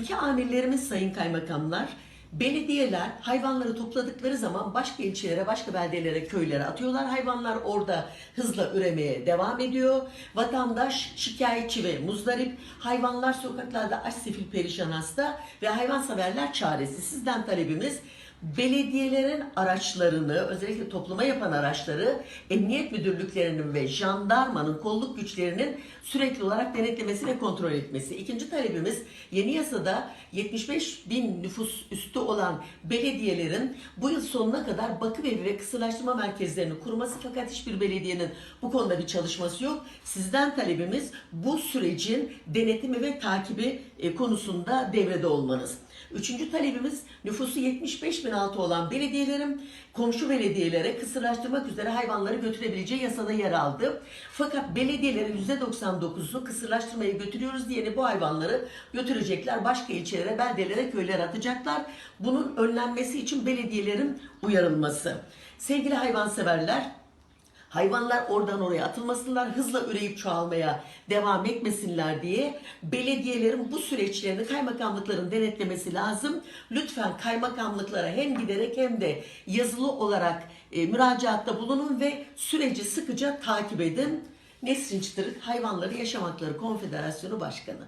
Ülke amirlerimiz sayın kaymakamlar, belediyeler hayvanları topladıkları zaman başka ilçelere, başka beldelere, köylere atıyorlar. Hayvanlar orada hızla üremeye devam ediyor. Vatandaş şikayetçi ve muzdarip. Hayvanlar sokaklarda aç sefil perişan hasta ve hayvanseverler çaresiz. Sizden talebimiz belediyelerin araçlarını, özellikle topluma yapan araçları emniyet müdürlüklerinin ve jandarmanın kolluk güçlerinin sürekli olarak denetlemesi ve kontrol etmesi. İkinci talebimiz yeni yasada 75 bin nüfus üstü olan belediyelerin bu yıl sonuna kadar bakım evi ve kısırlaştırma merkezlerini kurması fakat hiçbir belediyenin bu konuda bir çalışması yok. Sizden talebimiz bu sürecin denetimi ve takibi e, konusunda devrede olmanız. Üçüncü talebimiz nüfusu 75 bin altı olan belediyelerin komşu belediyelere kısırlaştırmak üzere hayvanları götürebileceği yasada yer aldı. Fakat belediyelerin %99'u kısırlaştırmaya götürüyoruz diyeni bu hayvanları götürecekler. Başka ilçelere, beldelere, köylere atacaklar. Bunun önlenmesi için belediyelerin uyarılması. Sevgili hayvanseverler, Hayvanlar oradan oraya atılmasınlar, hızla üreyip çoğalmaya devam etmesinler diye belediyelerin bu süreçlerini kaymakamlıkların denetlemesi lazım. Lütfen kaymakamlıklara hem giderek hem de yazılı olarak e, müracaatta bulunun ve süreci sıkıca takip edin. Nesrin Çıtırık Hayvanları Yaşam Hakları Konfederasyonu Başkanı.